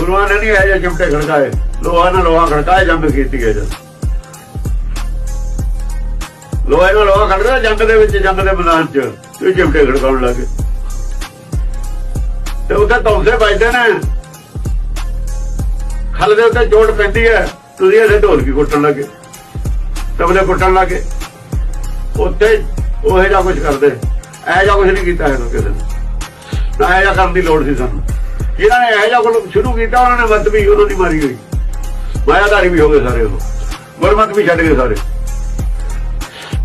ਗੁਰੂਆਂ ਨੇ ਨਹੀਂ ਇਹ ਜਿਹੇ ਚਿਮਟੇ ਖੜਕਾਏ। ਲੋਹਾ ਨਾਲ ਲੋਹਾ ਖੜਕਾਏ ਜੰਗ ਕੀਤੀ ਹੈ ਜਦ। ਲੋਹਾ ਨਾਲ ਲੋਹਾ ਖੜਕਾ ਜੰਗ ਦੇ ਵਿੱਚ, ਜੰਗ ਦੇ ਮੈਦਾਨ 'ਚ ਇਹ ਚਿਮਟੇ ਖੜਕਾਉਣ ਲੱਗੇ ਤੇ ਉੱਥੇ ਤੌਂਸੇ ਵੱਜਦੇ ਨੇ। ਖਲ ਦੇ ਉੱਤੇ ਚੋਟ ਪੈਂਦੀ ਹੈ। ਤੁਸੀਂ ਇਹਦੇ ਢੋਲਕੀ ਕੁੱਟਣ ਲੱਗੇ। ਤਬਲੇ ਕੁੱਟਣ ਲੱਗੇ। ਉੱਥੇ ਉਹ ਇਹ ਕੁਝ ਕਰਦੇ। ਇਹ ਜਿਹਾ ਕੁਝ ਨਹੀਂ ਕੀਤਾ ਇਹਨੂੰ ਕਿਸੇ ਨੇ। ਨਾ ਇਹ ਜਿਹਾ ਕਰਨ ਦੀ ਲੋੜ ਸੀ ਸਾਨੂੰ। ਜਿਨ੍ਹਾਂ ਨੇ ਇਹ ਜਿਹਾ ਕੁਝ ਸ਼ੁਰੂ ਕੀਤਾ, ਉਹਨਾਂ ਨੇ ਮਤ ਵੀ ਉਹਨਾਂ ਦੀ ਮਾਰੀ ਗਈ ਮਾਇਆਦਾਰੀ ਵੀ ਹੋ ਗਏ ਸਾਰੇ ਉਹ। ਗੁਰਮਤ ਵੀ ਛੱਡ ਗਏ ਸਾਰੇ।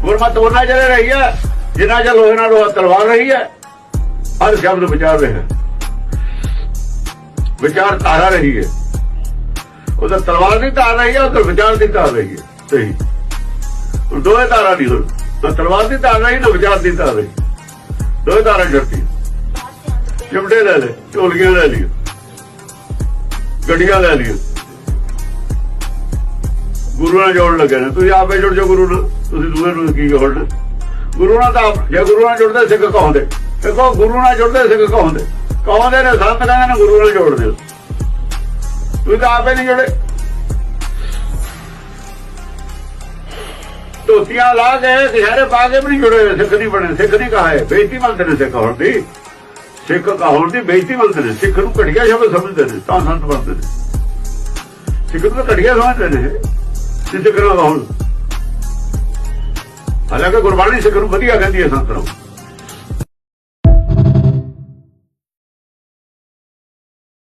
ਗੁਰਮਤ ਉਹਨਾਂ ਜਿਹੜੇ ਰਹੀ ਹੈ ਜਿਨ੍ਹਾਂ ਚਿਰ ਲੋਹੇ ਨਾਲ ਲੋਹਾ ਤਲਵਾਰ ਰਹੀ ਹੈ, ਹਰ ਸ਼ਬਦ ਵਿਚਾਰ ਰਿਹਾ। ਵਿਚਾਰ ਧਾਰਾ ਰਹੀ ਹੈ। ਉਹਦਾ ਤਲਵਾਰ ਦੀ ਧਾਰ ਰਹੀ ਹੈ, ਉਹ ਵਿਚਾਰ ਦੀ ਧਾਰ ਰਹੀ ਹੈ। ਸਹੀ। ਹੁਣ ਦੋਵੇਂ ਧਾਰਾ ਨਹੀਂ ਹੁਣ ਤਲਵਾਰ ਦੀ ਧਾਰ ਰਹੀ, ਨਾ ਵਿਚਾਰ ਦੀ ਧਾਰ ਰਹੀ। ਦੋਵੇਂ ਧਾਰਾ ਜੜਤੀ ਚਿਮਟੇ ਲੈ ਲੈ ਢੋਲਕੀਆਂ ਲੈ ਲਿਓ ਗੱਡੀਆਂ ਲੈ ਲਿਓ ਗੁਰੂ ਨਾਲ ਜੋੜ ਲੱਗੇ ਨੇ। ਤੁਸੀਂ ਆਪੇ ਜੁੜ ਜਾਓ ਗੁਰੂ ਨਾਲ। ਤੁਸੀਂ ਦੂਏ ਨੂੰ ਕੀ ਜੋੜਨਾ? ਗੁਰੂ ਨਾਲ ਤਾਂ ਜੇ ਗੁਰੂ ਨਾਲ ਜੁੜਦੇ ਸਿੱਖ ਕਹਾਉਂਦੇ ਦੇਖੋ ਗੁਰੂ ਨਾਲ ਜੁੜਦੇ ਸਿੱਖ ਕਹਾਉਂਦੇ ਕਹਾਉਂਦੇ ਨੇ? ਸੰਤ ਕਹਿੰਦੇ ਨੇ ਗੁਰੂ ਨਾਲ ਜੋੜਦੇ ਹੋ। ਤੁਸੀਂ ਤਾਂ ਆਪੇ ਨਹੀਂ ਜੁੜੇ। ਧੋਤੀਆਂ ਲਾ ਕੇ ਸਿਹਰੇ ਪਾ ਕੇ ਵੀ ਨਹੀਂ ਜੁੜੇ ਸਿੱਖ ਨਹੀਂ ਬਣੇ। ਸਿੱਖ ਨਹੀਂ ਕਹਾਏ। ਬੇਇੱਜ਼ਤੀ ਮੰਨਦੇ ਨੇ ਸਿੱਖ ਹੋਣ ਦੀ। ਸਿੱਖ ਕਹਾਉਣ ਦੀ ਬੇਇੱਜ਼ਤੀ ਮੰਨਦੇ ਨੇ, ਸਿੱਖ ਨੂੰ ਘਟੀਆ ਸ਼ਬਦ ਸਮਝਦੇ ਨੇ, ਤਾਂ ਸੰਤ ਬਣਦੇ ਨੇ। ਸਿੱਖ ਨੂੰ ਤਾਂ ਘਟੀਆ ਸਮਝਦੇ ਨੇ ਸਿੱਖ ਨਾ ਹੁਣ। ਹਾਲਾਂਕਿ ਗੁਰਬਾਣੀ ਸਿੱਖ ਨੂੰ ਵਧੀਆ ਕਹਿੰਦੀ ਹੈ ਸੰਤ ਨੂੰ।